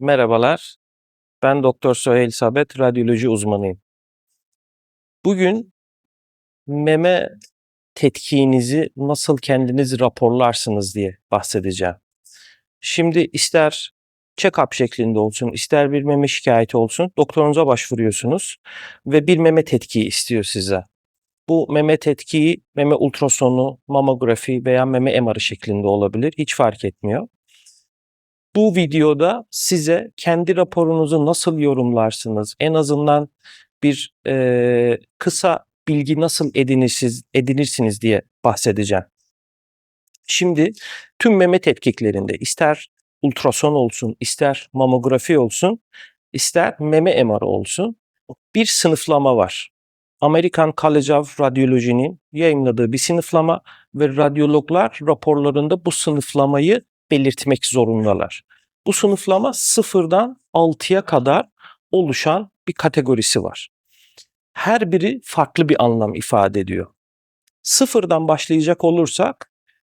Merhabalar. Ben Doktor Süheyl Sabet, radyoloji uzmanıyım. Bugün meme tetkiğinizi nasıl kendiniz raporlarsınız diye bahsedeceğim. Şimdi ister check-up şeklinde olsun, ister bir meme şikayeti olsun, doktorunuza başvuruyorsunuz ve bir meme tetkiği istiyor size. Bu meme tetkiği, meme ultrasonu, mamografi veya meme MR'ı şeklinde olabilir. Hiç fark etmiyor. Bu videoda size kendi raporunuzu nasıl yorumlarsınız, en azından bir eee, kısa bilgi nasıl edinirsiniz, edinirsiniz diye bahsedeceğim. Şimdi tüm meme tetkiklerinde ister ultrason olsun, ister mamografi olsun, ister meme MR olsun bir sınıflama var. American College of Radiology'nin yayınladığı bir sınıflama ve radyologlar raporlarında bu sınıflamayı belirtmek zorundalar. Bu sınıflama sıfırdan 6'ya kadar oluşan bir kategorisi var. Her biri farklı bir anlam ifade ediyor. Sıfırdan başlayacak olursak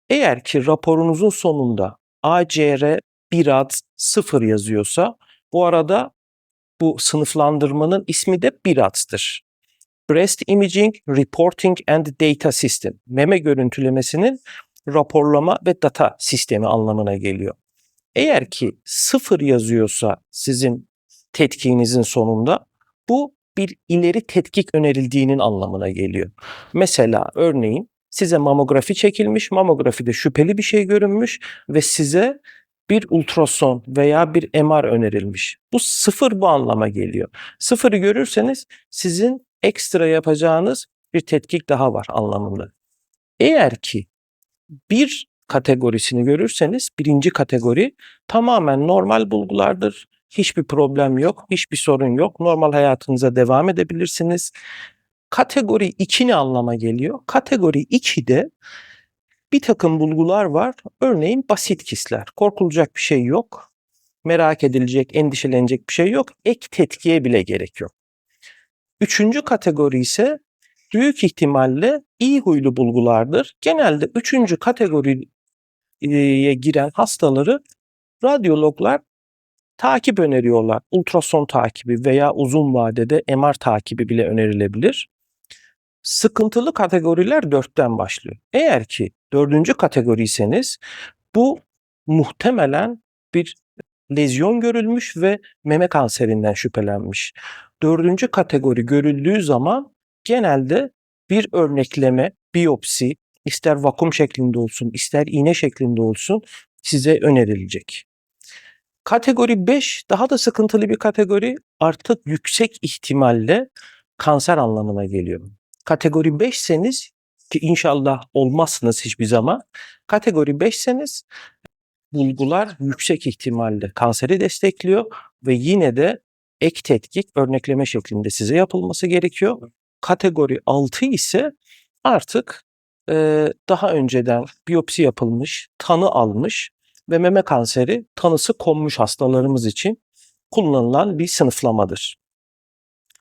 eğer ki raporunuzun sonunda ACR 1 ad 0 yazıyorsa bu arada bu sınıflandırmanın ismi de BIRAD'dır. Breast Imaging Reporting and Data System. Meme görüntülemesinin raporlama ve data sistemi anlamına geliyor. Eğer ki sıfır yazıyorsa sizin tetkiğinizin sonunda bu bir ileri tetkik önerildiğinin anlamına geliyor. Mesela örneğin size mamografi çekilmiş, mamografide şüpheli bir şey görünmüş ve size bir ultrason veya bir MR önerilmiş. Bu sıfır bu anlama geliyor. Sıfırı görürseniz sizin ekstra yapacağınız bir tetkik daha var anlamında. Eğer ki bir kategorisini görürseniz birinci kategori tamamen normal bulgulardır. Hiçbir problem yok, hiçbir sorun yok. Normal hayatınıza devam edebilirsiniz. Kategori 2 ne anlama geliyor? Kategori 2'de bir takım bulgular var. Örneğin basit kistler. Korkulacak bir şey yok. Merak edilecek, endişelenecek bir şey yok. Ek tetkiye bile gerek yok. Üçüncü kategori ise büyük ihtimalle iyi huylu bulgulardır. Genelde üçüncü kategoriye giren hastaları radyologlar takip öneriyorlar. Ultrason takibi veya uzun vadede MR takibi bile önerilebilir. Sıkıntılı kategoriler dörtten başlıyor. Eğer ki dördüncü kategoriyseniz bu muhtemelen bir lezyon görülmüş ve meme kanserinden şüphelenmiş. Dördüncü kategori görüldüğü zaman genelde bir örnekleme, biyopsi, ister vakum şeklinde olsun, ister iğne şeklinde olsun size önerilecek. Kategori 5 daha da sıkıntılı bir kategori. Artık yüksek ihtimalle kanser anlamına geliyor. Kategori 5'seniz ki inşallah olmazsınız hiçbir zaman. Kategori 5'seniz bulgular yüksek ihtimalle kanseri destekliyor ve yine de ek tetkik örnekleme şeklinde size yapılması gerekiyor. Kategori 6 ise artık e, daha önceden biyopsi yapılmış, tanı almış ve meme kanseri tanısı konmuş hastalarımız için kullanılan bir sınıflamadır.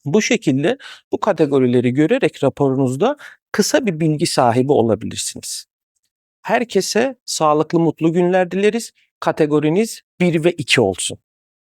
Bu şekilde bu kategorileri görerek raporunuzda kısa bir bilgi sahibi olabilirsiniz. Herkese sağlıklı mutlu günler dileriz. Kategoriniz 1 ve 2 olsun.